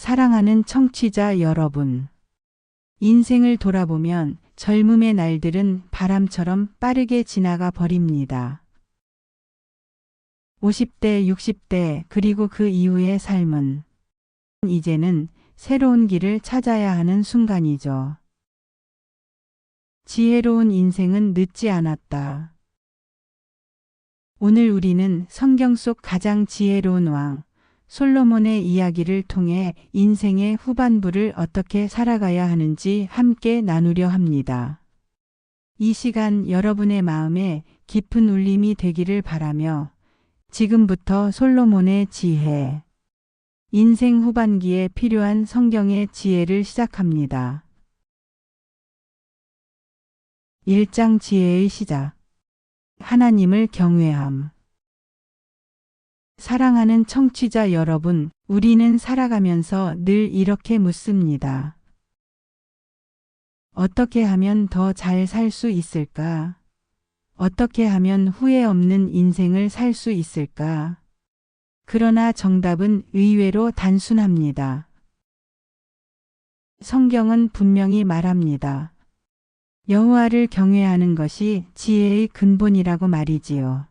사랑하는 청취자 여러분. 인생을 돌아보면 젊음의 날들은 바람처럼 빠르게 지나가 버립니다. 50대, 60대, 그리고 그 이후의 삶은 이제는 새로운 길을 찾아야 하는 순간이죠. 지혜로운 인생은 늦지 않았다. 오늘 우리는 성경 속 가장 지혜로운 왕, 솔로몬의 이야기를 통해 인생의 후반부를 어떻게 살아가야 하는지 함께 나누려 합니다. 이 시간 여러분의 마음에 깊은 울림이 되기를 바라며 지금부터 솔로몬의 지혜, 인생 후반기에 필요한 성경의 지혜를 시작합니다. 1장 지혜의 시작. 하나님을 경외함. 사랑하는 청취자 여러분, 우리는 살아가면서 늘 이렇게 묻습니다. 어떻게 하면 더 잘 살 수 있을까? 어떻게 하면 후회 없는 인생을 살 수 있을까? 그러나 정답은 의외로 단순합니다. 성경은 분명히 말합니다. 여호와를 경외하는 것이 지혜의 근본이라고 말이지요.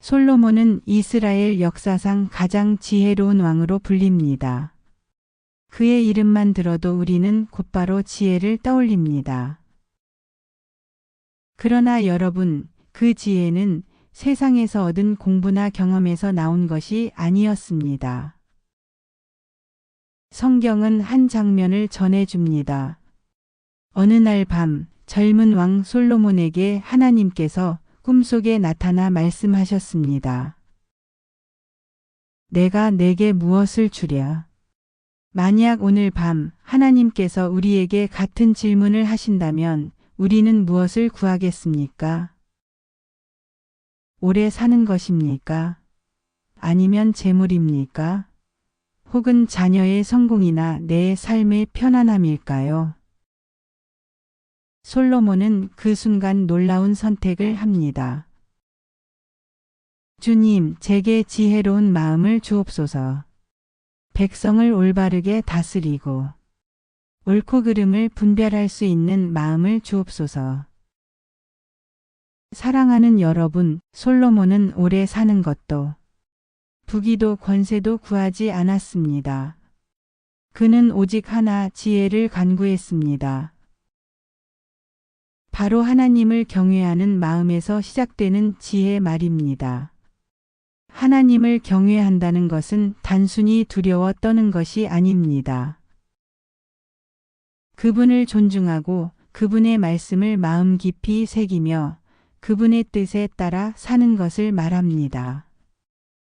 솔로몬은 이스라엘 역사상 가장 지혜로운 왕으로 불립니다. 그의 이름만 들어도 우리는 곧바로 지혜를 떠올립니다. 그러나 여러분, 그 지혜는 세상에서 얻은 공부나 경험에서 나온 것이 아니었습니다. 성경은 한 장면을 전해줍니다. 어느 날 밤, 젊은 왕 솔로몬에게 하나님께서 꿈속에 나타나 말씀하셨습니다. 내가 내게 무엇을 주랴? 만약 오늘 밤 하나님께서 우리에게 같은 질문을 하신다면 우리는 무엇을 구하겠습니까? 오래 사는 것입니까? 아니면 재물입니까? 혹은 자녀의 성공이나 내 삶의 편안함일까요? 솔로몬은 그 순간 놀라운 선택을 합니다. 주님, 제게 지혜로운 마음을 주옵소서. 백성을 올바르게 다스리고 옳고 그름을 분별할 수 있는 마음을 주옵소서. 사랑하는 여러분, 솔로몬은 오래 사는 것도 부기도 권세도 구하지 않았습니다. 그는 오직 하나 지혜를 간구했습니다. 바로 하나님을 경외하는 마음에서 시작되는 지혜 말입니다. 하나님을 경외한다는 것은 단순히 두려워 떠는 것이 아닙니다. 그분을 존중하고 그분의 말씀을 마음 깊이 새기며 그분의 뜻에 따라 사는 것을 말합니다.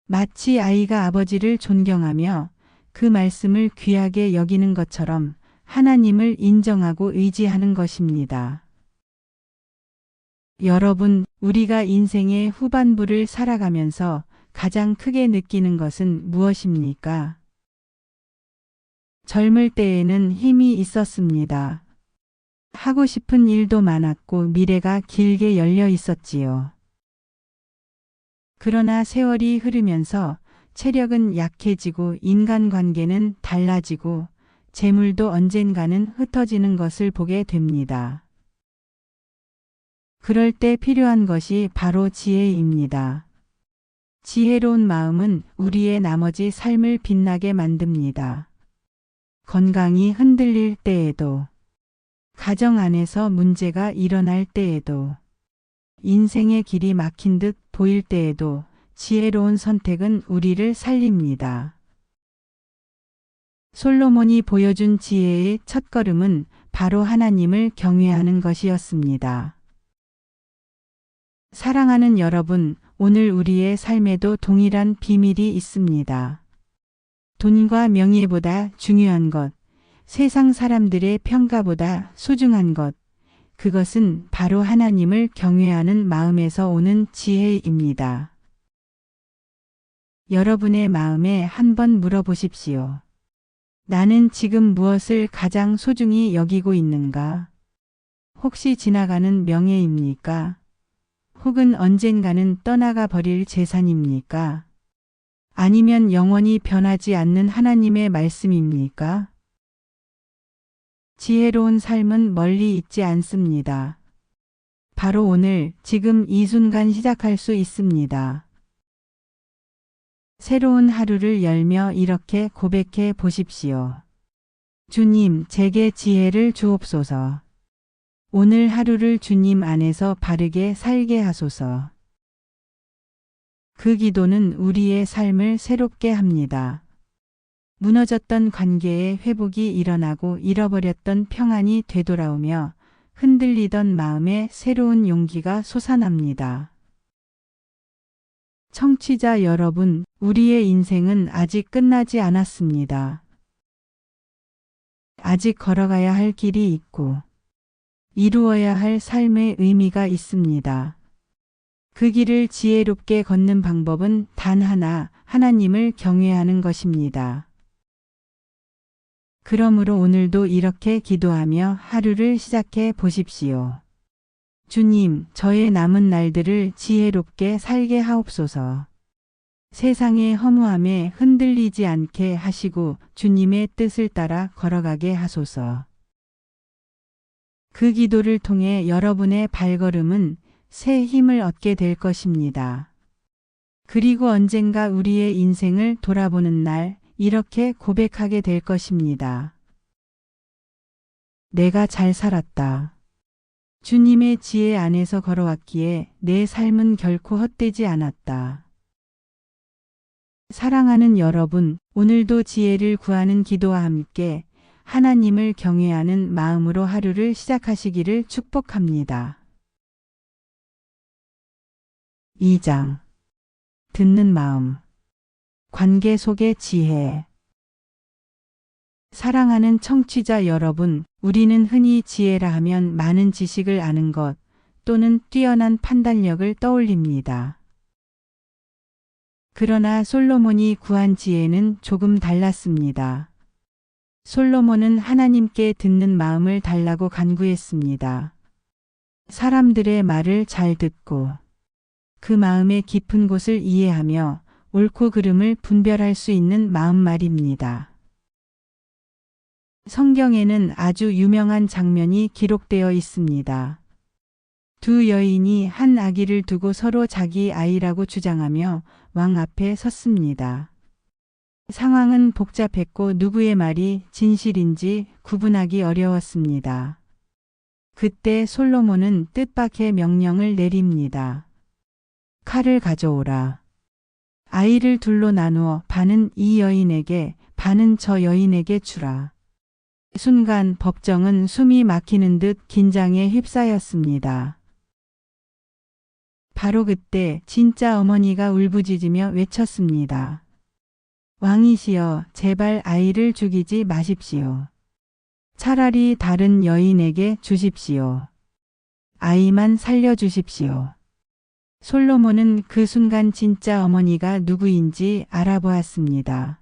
마치 아이가 아버지를 존경하며 그 말씀을 귀하게 여기는 것처럼 하나님을 인정하고 의지하는 것입니다. 여러분, 우리가 인생의 후반부를 살아가면서 가장 크게 느끼는 것은 무엇입니까? 젊을 때에는 힘이 있었습니다. 하고 싶은 일도 많았고 미래가 길게 열려 있었지요. 그러나 세월이 흐르면서 체력은 약해지고 인간관계는 달라지고 재물도 언젠가는 흩어지는 것을 보게 됩니다. 그럴 때 필요한 것이 바로 지혜입니다. 지혜로운 마음은 우리의 나머지 삶을 빛나게 만듭니다. 건강이 흔들릴 때에도, 가정 안에서 문제가 일어날 때에도, 인생의 길이 막힌 듯 보일 때에도 지혜로운 선택은 우리를 살립니다. 솔로몬이 보여준 지혜의 첫걸음은 바로 하나님을 경외하는 것이었습니다. 사랑하는 여러분, 오늘 우리의 삶에도 동일한 비밀이 있습니다. 돈과 명예보다 중요한 것, 세상 사람들의 평가보다 소중한 것, 그것은 바로 하나님을 경외하는 마음에서 오는 지혜입니다. 여러분의 마음에 한번 물어보십시오. 나는 지금 무엇을 가장 소중히 여기고 있는가? 혹시 지나가는 명예입니까? 혹은 언젠가는 떠나가 버릴 재산입니까? 아니면 영원히 변하지 않는 하나님의 말씀입니까? 지혜로운 삶은 멀리 있지 않습니다. 바로 오늘, 지금 이 순간 시작할 수 있습니다. 새로운 하루를 열며 이렇게 고백해 보십시오. 주님, 제게 지혜를 주옵소서. 오늘 하루를 주님 안에서 바르게 살게 하소서. 그 기도는 우리의 삶을 새롭게 합니다. 무너졌던 관계의 회복이 일어나고 잃어버렸던 평안이 되돌아오며 흔들리던 마음에 새로운 용기가 솟아납니다. 청취자 여러분, 우리의 인생은 아직 끝나지 않았습니다. 아직 걸어가야 할 길이 있고, 이루어야 할 삶의 의미가 있습니다. 그 길을 지혜롭게 걷는 방법은 단 하나, 하나님을 경외하는 것입니다. 그러므로 오늘도 이렇게 기도하며 하루를 시작해 보십시오. 주님, 저의 남은 날들을 지혜롭게 살게 하옵소서. 세상의 허무함에 흔들리지 않게 하시고 주님의 뜻을 따라 걸어가게 하소서. 그 기도를 통해 여러분의 발걸음은 새 힘을 얻게 될 것입니다. 그리고 언젠가 우리의 인생을 돌아보는 날 이렇게 고백하게 될 것입니다. 내가 잘 살았다. 주님의 지혜 안에서 걸어왔기에 내 삶은 결코 헛되지 않았다. 사랑하는 여러분, 오늘도 지혜를 구하는 기도와 함께 하나님을 경외하는 마음으로 하루를 시작하시기를 축복합니다. 2장 듣는 마음 관계 속의 지혜 사랑하는 청취자 여러분, 우리는 흔히 지혜라 하면 많은 지식을 아는 것 또는 뛰어난 판단력을 떠올립니다. 그러나 솔로몬이 구한 지혜는 조금 달랐습니다. 솔로몬은 하나님께 듣는 마음을 달라고 간구했습니다. 사람들의 말을 잘 듣고 그 마음의 깊은 곳을 이해하며 옳고 그름을 분별할 수 있는 마음 말입니다. 성경에는 아주 유명한 장면이 기록되어 있습니다. 두 여인이 한 아기를 두고 서로 자기 아이라고 주장하며 왕 앞에 섰습니다. 상황은 복잡했고 누구의 말이 진실인지 구분하기 어려웠습니다. 그때 솔로몬은 뜻밖의 명령을 내립니다. 칼을 가져오라. 아이를 둘로 나누어 반은 이 여인에게 반은 저 여인에게 주라. 순간 법정은 숨이 막히는 듯 긴장에 휩싸였습니다. 바로 그때 진짜 어머니가 울부짖으며 외쳤습니다. 왕이시여, 제발 아이를 죽이지 마십시오. 차라리 다른 여인에게 주십시오. 아이만 살려주십시오. 솔로몬은 그 순간 진짜 어머니가 누구인지 알아보았습니다.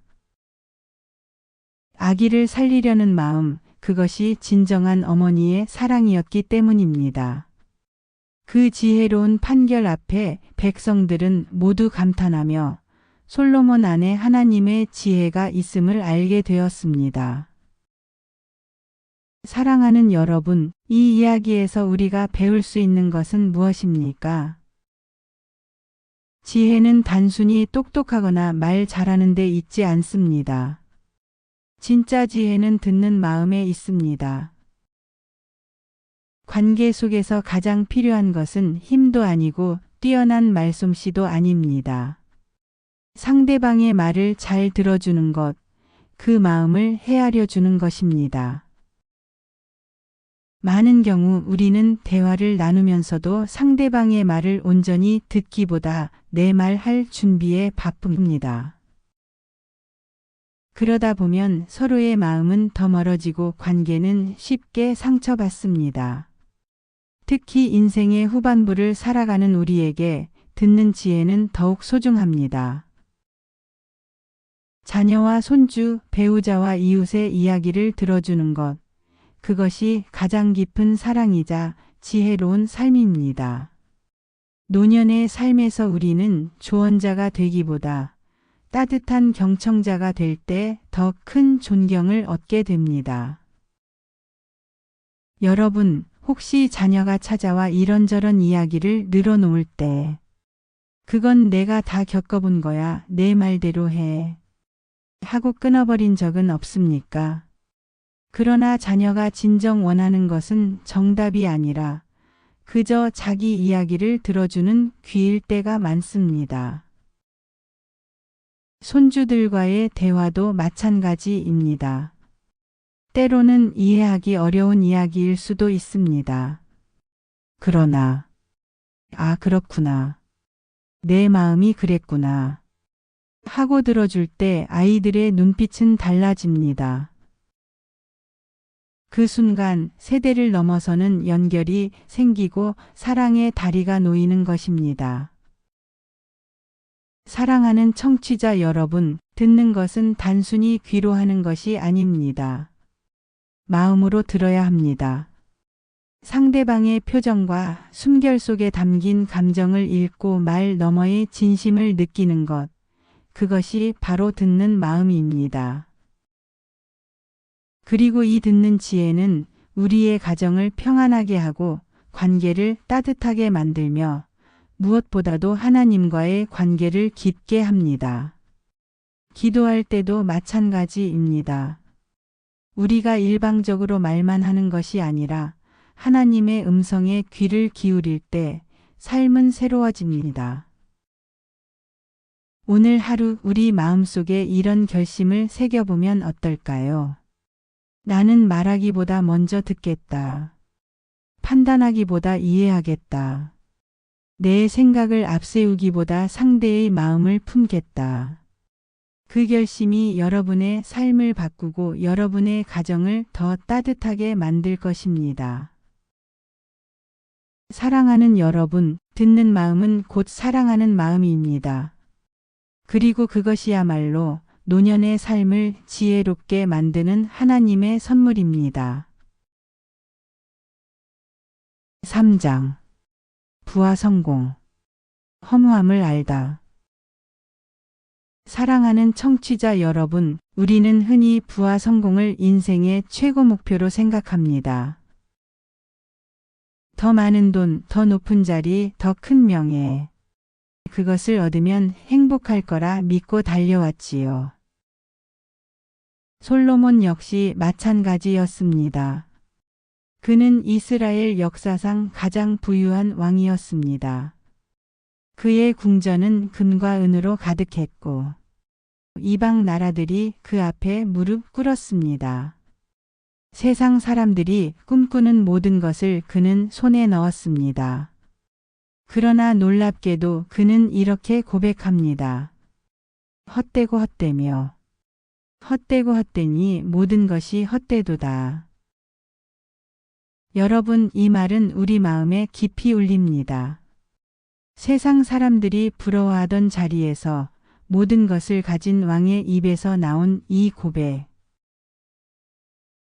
아기를 살리려는 마음, 그것이 진정한 어머니의 사랑이었기 때문입니다. 그 지혜로운 판결 앞에 백성들은 모두 감탄하며 솔로몬 안에 하나님의 지혜가 있음을 알게 되었습니다. 사랑하는 여러분, 이 이야기에서 우리가 배울 수 있는 것은 무엇입니까? 지혜는 단순히 똑똑하거나 말 잘하는 데 있지 않습니다. 진짜 지혜는 듣는 마음에 있습니다. 관계 속에서 가장 필요한 것은 힘도 아니고 뛰어난 말솜씨도 아닙니다. 상대방의 말을 잘 들어주는 것, 그 마음을 헤아려 주는 것입니다. 많은 경우 우리는 대화를 나누면서도 상대방의 말을 온전히 듣기보다 내 말 할 준비에 바쁩니다. 그러다 보면 서로의 마음은 더 멀어지고 관계는 쉽게 상처받습니다. 특히 인생의 후반부를 살아가는 우리에게 듣는 지혜는 더욱 소중합니다. 자녀와 손주, 배우자와 이웃의 이야기를 들어주는 것. 그것이 가장 깊은 사랑이자 지혜로운 삶입니다. 노년의 삶에서 우리는 조언자가 되기보다 따뜻한 경청자가 될 때 더 큰 존경을 얻게 됩니다. 여러분, 혹시 자녀가 찾아와 이런저런 이야기를 늘어놓을 때, 그건 내가 다 겪어본 거야. 내 말대로 해. 하고 끊어버린 적은 없습니까? 그러나 자녀가 진정 원하는 것은 정답이 아니라 그저 자기 이야기를 들어주는 귀일 때가 많습니다. 손주들과의 대화도 마찬가지입니다. 때로는 이해하기 어려운 이야기일 수도 있습니다. 그러나, 아, 그렇구나. 내 마음이 그랬구나. 하고 들어줄 때 아이들의 눈빛은 달라집니다. 그 순간 세대를 넘어서는 연결이 생기고 사랑의 다리가 놓이는 것입니다. 사랑하는 청취자 여러분, 듣는 것은 단순히 귀로 하는 것이 아닙니다. 마음으로 들어야 합니다. 상대방의 표정과 숨결 속에 담긴 감정을 읽고 말 너머의 진심을 느끼는 것, 그것이 바로 듣는 마음입니다. 그리고 이 듣는 지혜는 우리의 가정을 평안하게 하고 관계를 따뜻하게 만들며 무엇보다도 하나님과의 관계를 깊게 합니다. 기도할 때도 마찬가지입니다. 우리가 일방적으로 말만 하는 것이 아니라 하나님의 음성에 귀를 기울일 때 삶은 새로워집니다. 오늘 하루 우리 마음속에 이런 결심을 새겨보면 어떨까요? 나는 말하기보다 먼저 듣겠다. 판단하기보다 이해하겠다. 내 생각을 앞세우기보다 상대의 마음을 품겠다. 그 결심이 여러분의 삶을 바꾸고 여러분의 가정을 더 따뜻하게 만들 것입니다. 사랑하는 여러분, 듣는 마음은 곧 사랑하는 마음입니다. 그리고 그것이야말로 노년의 삶을 지혜롭게 만드는 하나님의 선물입니다. 3장 부하 성공 허무함을 알다. 사랑하는 청취자 여러분, 우리는 흔히 부하 성공을 인생의 최고 목표로 생각합니다. 더 많은 돈, 더 높은 자리, 더 큰 명예. 그것을 얻으면 행복할 거라 믿고 달려왔지요. 솔로몬 역시 마찬가지였습니다. 그는 이스라엘 역사상 가장 부유한 왕이었습니다. 그의 궁전은 금과 은으로 가득했고 이방 나라들이 그 앞에 무릎 꿇었습니다. 세상 사람들이 꿈꾸는 모든 것을 그는 손에 넣었습니다. 그러나 놀랍게도 그는 이렇게 고백합니다. 헛되고 헛되며 헛되고 헛되니 모든 것이 헛되도다. 여러분 이 말은 우리 마음에 깊이 울립니다. 세상 사람들이 부러워하던 자리에서 모든 것을 가진 왕의 입에서 나온 이 고백.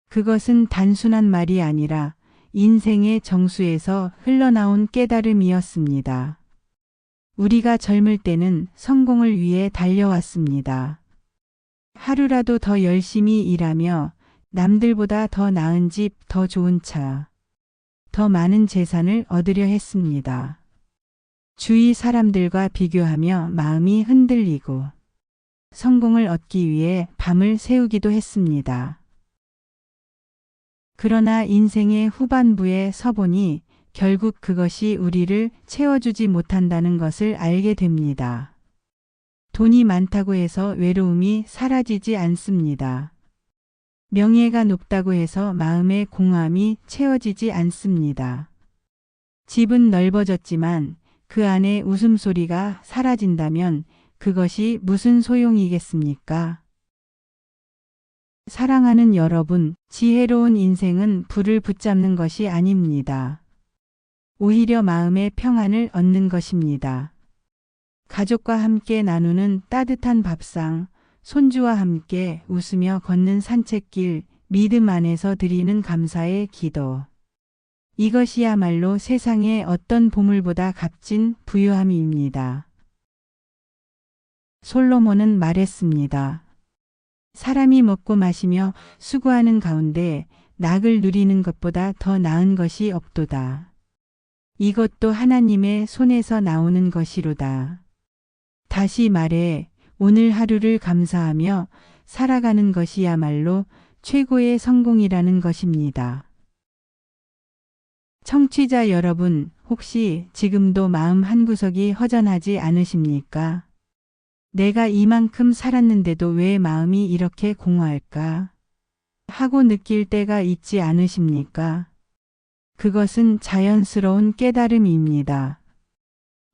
그것은 단순한 말이 아니라 인생의 정수에서 흘러나온 깨달음이었습니다. 우리가 젊을 때는 성공을 위해 달려왔습니다. 하루라도 더 열심히 일하며 남들보다 더 나은 집, 더 좋은 차, 더 많은 재산을 얻으려 했습니다. 주위 사람들과 비교하며 마음이 흔들리고 성공을 얻기 위해 밤을 새우기도 했습니다. 그러나 인생의 후반부에 서보니 결국 그것이 우리를 채워주지 못한다는 것을 알게 됩니다. 돈이 많다고 해서 외로움이 사라지지 않습니다. 명예가 높다고 해서 마음의 공함이 채워지지 않습니다. 집은 넓어졌지만 그 안에 웃음소리가 사라진다면 그것이 무슨 소용이겠습니까? 사랑하는 여러분, 지혜로운 인생은 불을 붙잡는 것이 아닙니다. 오히려 마음의 평안을 얻는 것입니다. 가족과 함께 나누는 따뜻한 밥상, 손주와 함께 웃으며 걷는 산책길, 믿음 안에서 드리는 감사의 기도. 이것이야말로 세상의 어떤 보물보다 값진 부유함입니다. 솔로몬은 말했습니다. 사람이 먹고 마시며 수고하는 가운데 낙을 누리는 것보다 더 나은 것이 없도다. 이것도 하나님의 손에서 나오는 것이로다. 다시 말해 오늘 하루를 감사하며 살아가는 것이야말로 최고의 성공이라는 것입니다. 청취자 여러분, 혹시 지금도 마음 한구석이 허전하지 않으십니까? 내가 이만큼 살았는데도 왜 마음이 이렇게 공허할까? 하고 느낄 때가 있지 않으십니까? 그것은 자연스러운 깨달음입니다.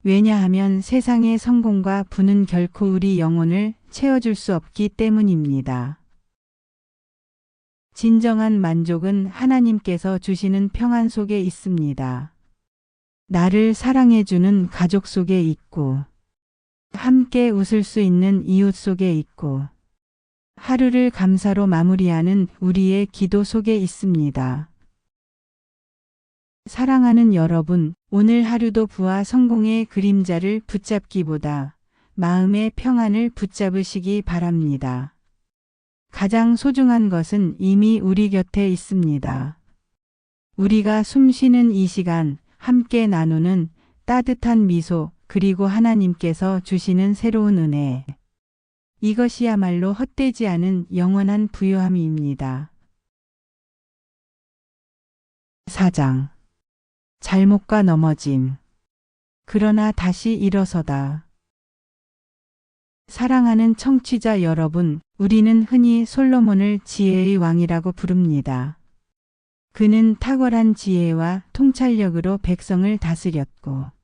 왜냐하면 세상의 성공과 부는 결코 우리 영혼을 채워줄 수 없기 때문입니다. 진정한 만족은 하나님께서 주시는 평안 속에 있습니다. 나를 사랑해주는 가족 속에 있고, 함께 웃을 수 있는 이웃 속에 있고, 하루를 감사로 마무리하는 우리의 기도 속에 있습니다. 사랑하는 여러분, 오늘 하루도 부와 성공의 그림자를 붙잡기보다 마음의 평안을 붙잡으시기 바랍니다. 가장 소중한 것은 이미 우리 곁에 있습니다. 우리가 숨 쉬는 이 시간 함께 나누는 따뜻한 미소 그리고 하나님께서 주시는 새로운 은혜. 이것이야말로 헛되지 않은 영원한 부요함입니다. 4장 잘못과 넘어짐. 그러나 다시 일어서다. 사랑하는 청취자 여러분, 우리는 흔히 솔로몬을 지혜의 왕이라고 부릅니다. 그는 탁월한 지혜와 통찰력으로 백성을 다스렸고,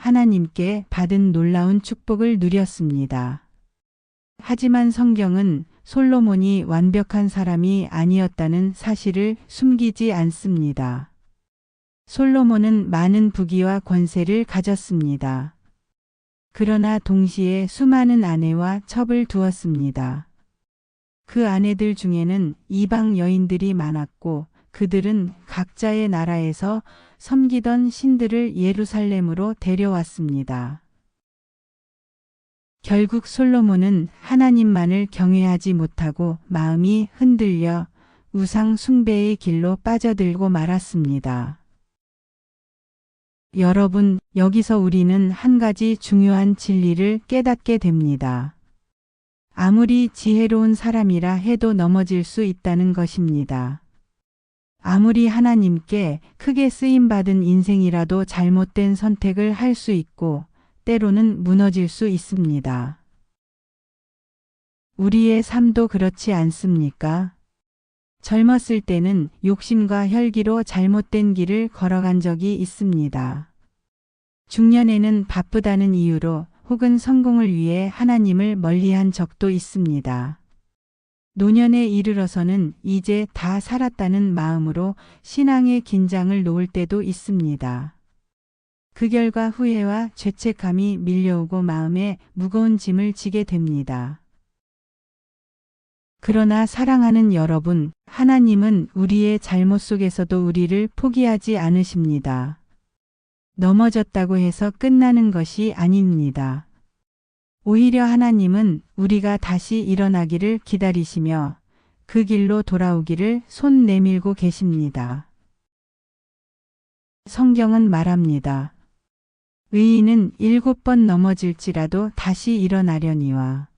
하나님께 받은 놀라운 축복을 누렸습니다. 하지만 성경은 솔로몬이 완벽한 사람이 아니었다는 사실을 숨기지 않습니다. 솔로몬은 많은 부귀와 권세를 가졌습니다. 그러나 동시에 수많은 아내와 첩을 두었습니다. 그 아내들 중에는 이방 여인들이 많았고 그들은 각자의 나라에서 섬기던 신들을 예루살렘으로 데려왔습니다. 결국 솔로몬은 하나님만을 경외하지 못하고 마음이 흔들려 우상 숭배의 길로 빠져들고 말았습니다. 여러분, 여기서 우리는 한 가지 중요한 진리를 깨닫게 됩니다. 아무리 지혜로운 사람이라 해도 넘어질 수 있다는 것입니다. 아무리 하나님께 크게 쓰임 받은 인생이라도 잘못된 선택을 할 수 있고, 때로는 무너질 수 있습니다. 우리의 삶도 그렇지 않습니까? 젊었을 때는 욕심과 혈기로 잘못된 길을 걸어간 적이 있습니다. 중년에는 바쁘다는 이유로 혹은 성공을 위해 하나님을 멀리한 적도 있습니다. 노년에 이르러서는 이제 다 살았다는 마음으로 신앙의 긴장을 놓을 때도 있습니다. 그 결과 후회와 죄책감이 밀려오고 마음에 무거운 짐을 지게 됩니다. 그러나 사랑하는 여러분, 하나님은 우리의 잘못 속에서도 우리를 포기하지 않으십니다. 넘어졌다고 해서 끝나는 것이 아닙니다. 오히려 하나님은 우리가 다시 일어나기를 기다리시며 그 길로 돌아오기를 손 내밀고 계십니다. 성경은 말합니다. 의인은 일곱 번 넘어질지라도 다시 일어나려니와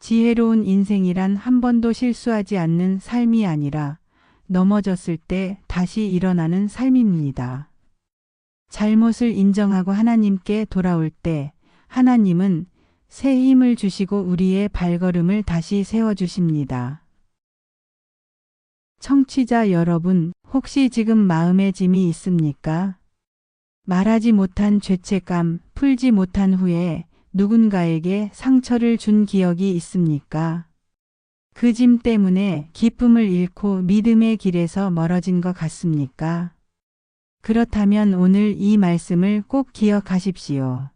지혜로운 인생이란 한 번도 실수하지 않는 삶이 아니라 넘어졌을 때 다시 일어나는 삶입니다. 잘못을 인정하고 하나님께 돌아올 때 하나님은 새 힘을 주시고 우리의 발걸음을 다시 세워주십니다. 청취자 여러분, 혹시 지금 마음의 짐이 있습니까? 말하지 못한 죄책감, 풀지 못한 후에 누군가에게 상처를 준 기억이 있습니까? 그 짐 때문에 기쁨을 잃고 믿음의 길에서 멀어진 것 같습니까? 그렇다면 오늘 이 말씀을 꼭 기억하십시오.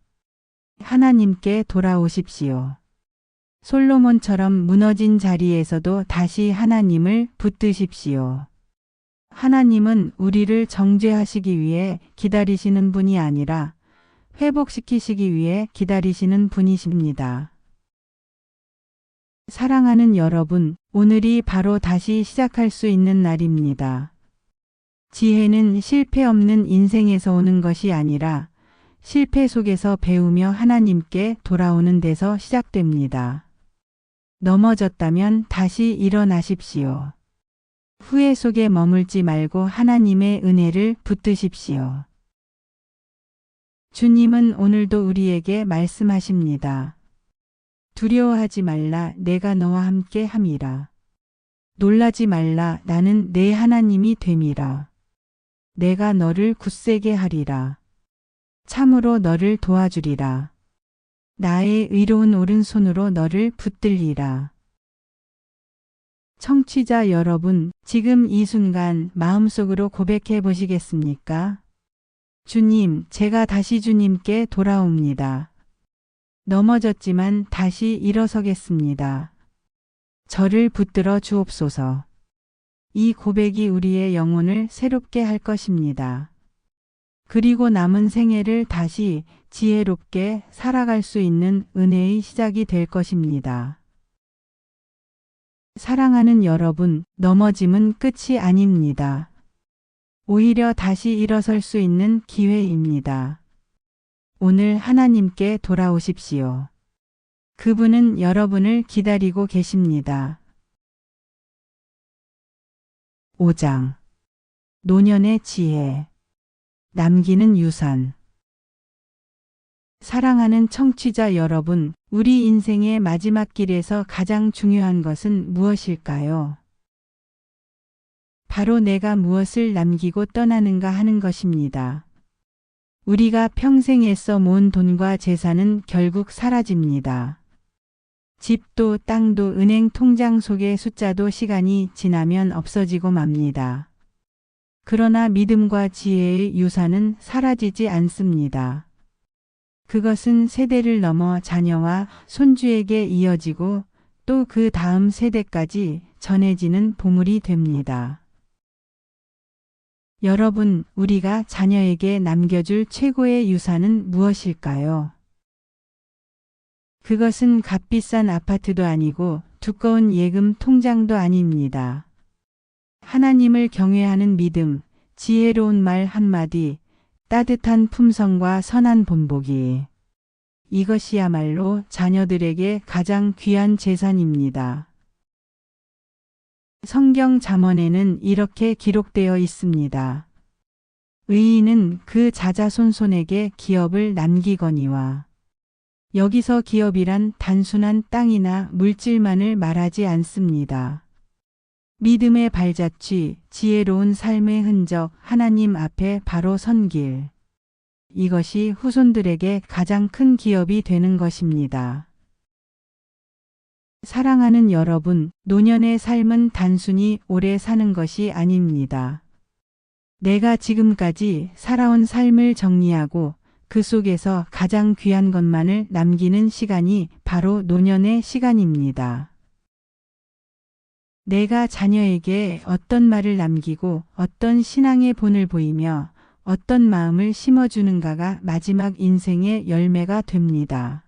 하나님께 돌아오십시오. 솔로몬처럼 무너진 자리에서도 다시 하나님을 붙드십시오. 하나님은 우리를 정죄하시기 위해 기다리시는 분이 아니라 회복시키시기 위해 기다리시는 분이십니다. 사랑하는 여러분, 오늘이 바로 다시 시작할 수 있는 날입니다. 지혜는 실패 없는 인생에서 오는 것이 아니라 실패 속에서 배우며 하나님께 돌아오는 데서 시작됩니다. 넘어졌다면 다시 일어나십시오. 후회 속에 머물지 말고 하나님의 은혜를 붙드십시오. 주님은 오늘도 우리에게 말씀하십니다. 두려워하지 말라 내가 너와 함께 함이라. 놀라지 말라 나는 내 하나님이 됨이라. 내가 너를 굳세게 하리라. 참으로 너를 도와주리라. 나의 의로운 오른손으로 너를 붙들리라. 청취자 여러분, 지금 이 순간 마음속으로 고백해 보시겠습니까? 주님, 제가 다시 주님께 돌아옵니다. 넘어졌지만 다시 일어서겠습니다. 저를 붙들어 주옵소서. 이 고백이 우리의 영혼을 새롭게 할 것입니다. 그리고 남은 생애를 다시 지혜롭게 살아갈 수 있는 은혜의 시작이 될 것입니다. 사랑하는 여러분, 넘어짐은 끝이 아닙니다. 오히려 다시 일어설 수 있는 기회입니다. 오늘 하나님께 돌아오십시오. 그분은 여러분을 기다리고 계십니다. 5장 노년의 지혜 남기는 유산 사랑하는 청취자 여러분, 우리 인생의 마지막 길에서 가장 중요한 것은 무엇일까요? 바로 내가 무엇을 남기고 떠나는가 하는 것입니다. 우리가 평생 애써 모은 돈과 재산은 결국 사라집니다. 집도 땅도 은행 통장 속의 숫자도 시간이 지나면 없어지고 맙니다. 그러나 믿음과 지혜의 유산은 사라지지 않습니다. 그것은 세대를 넘어 자녀와 손주에게 이어지고 또 그 다음 세대까지 전해지는 보물이 됩니다. 여러분, 우리가 자녀에게 남겨줄 최고의 유산은 무엇일까요? 그것은 값비싼 아파트도 아니고 두꺼운 예금 통장도 아닙니다. 하나님을 경외하는 믿음, 지혜로운 말 한마디, 따뜻한 품성과 선한 본보기. 이것이야말로 자녀들에게 가장 귀한 재산입니다. 성경 잠언에는 이렇게 기록되어 있습니다. 의인은 그 자자손손에게 기업을 남기거니와 여기서 기업이란 단순한 땅이나 물질만을 말하지 않습니다. 믿음의 발자취, 지혜로운 삶의 흔적, 하나님 앞에 바로 선 길. 이것이 후손들에게 가장 큰 기업이 되는 것입니다. 사랑하는 여러분, 노년의 삶은 단순히 오래 사는 것이 아닙니다. 내가 지금까지 살아온 삶을 정리하고 그 속에서 가장 귀한 것만을 남기는 시간이 바로 노년의 시간입니다. 내가 자녀에게 어떤 말을 남기고 어떤 신앙의 본을 보이며 어떤 마음을 심어주는가가 마지막 인생의 열매가 됩니다.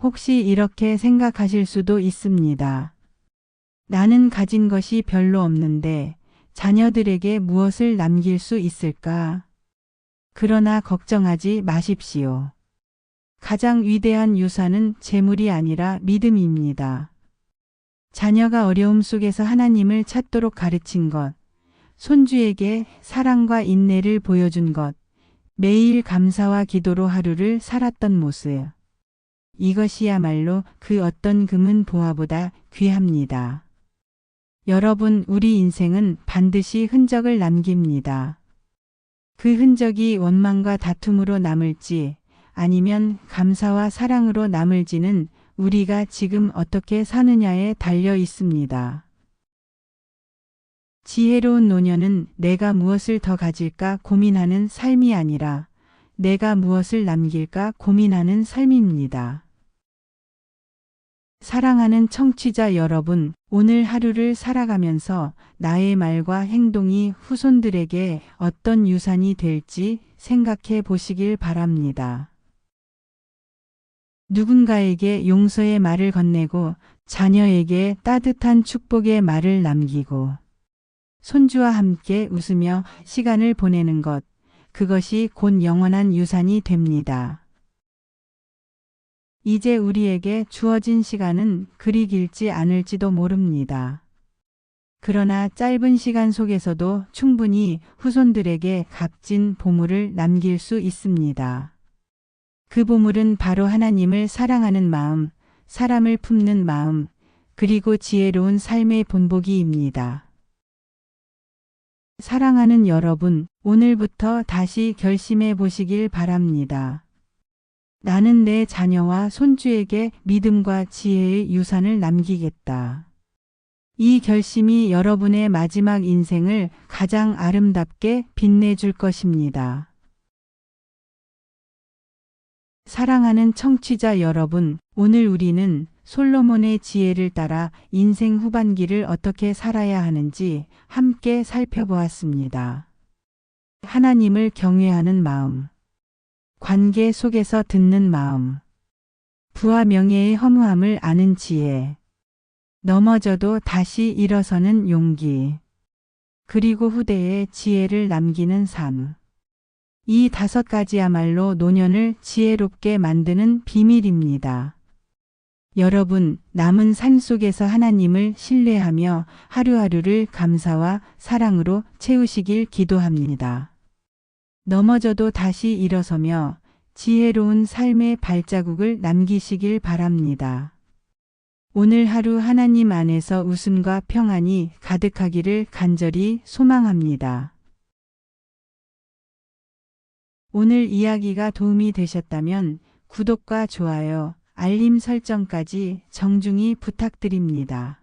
혹시 이렇게 생각하실 수도 있습니다. 나는 가진 것이 별로 없는데 자녀들에게 무엇을 남길 수 있을까? 그러나 걱정하지 마십시오. 가장 위대한 유산은 재물이 아니라 믿음입니다. 자녀가 어려움 속에서 하나님을 찾도록 가르친 것, 손주에게 사랑과 인내를 보여준 것, 매일 감사와 기도로 하루를 살았던 모습. 이것이야말로 그 어떤 금은 보화보다 귀합니다. 여러분, 우리 인생은 반드시 흔적을 남깁니다. 그 흔적이 원망과 다툼으로 남을지 아니면 감사와 사랑으로 남을지는 우리가 지금 어떻게 사느냐에 달려 있습니다. 지혜로운 노년은 내가 무엇을 더 가질까 고민하는 삶이 아니라 내가 무엇을 남길까 고민하는 삶입니다. 사랑하는 청취자 여러분, 오늘 하루를 살아가면서 나의 말과 행동이 후손들에게 어떤 유산이 될지 생각해 보시길 바랍니다. 누군가에게 용서의 말을 건네고 자녀에게 따뜻한 축복의 말을 남기고 손주와 함께 웃으며 시간을 보내는 것, 그것이 곧 영원한 유산이 됩니다. 이제 우리에게 주어진 시간은 그리 길지 않을지도 모릅니다. 그러나 짧은 시간 속에서도 충분히 후손들에게 값진 보물을 남길 수 있습니다. 그 보물은 바로 하나님을 사랑하는 마음, 사람을 품는 마음, 그리고 지혜로운 삶의 본보기입니다. 사랑하는 여러분, 오늘부터 다시 결심해 보시길 바랍니다. 나는 내 자녀와 손주에게 믿음과 지혜의 유산을 남기겠다. 이 결심이 여러분의 마지막 인생을 가장 아름답게 빛내줄 것입니다. 사랑하는 청취자 여러분, 오늘 우리는 솔로몬의 지혜를 따라 인생 후반기를 어떻게 살아야 하는지 함께 살펴보았습니다. 하나님을 경외하는 마음, 관계 속에서 듣는 마음, 부와 명예의 허무함을 아는 지혜, 넘어져도 다시 일어서는 용기, 그리고 후대에 지혜를 남기는 삶. 이 다섯 가지야말로 노년을 지혜롭게 만드는 비밀입니다. 여러분, 남은 산 속에서 하나님을 신뢰하며 하루하루를 감사와 사랑으로 채우시길 기도합니다. 넘어져도 다시 일어서며 지혜로운 삶의 발자국을 남기시길 바랍니다. 오늘 하루 하나님 안에서 웃음과 평안이 가득하기를 간절히 소망합니다. 오늘 이야기가 도움이 되셨다면 구독과 좋아요, 알림 설정까지 정중히 부탁드립니다.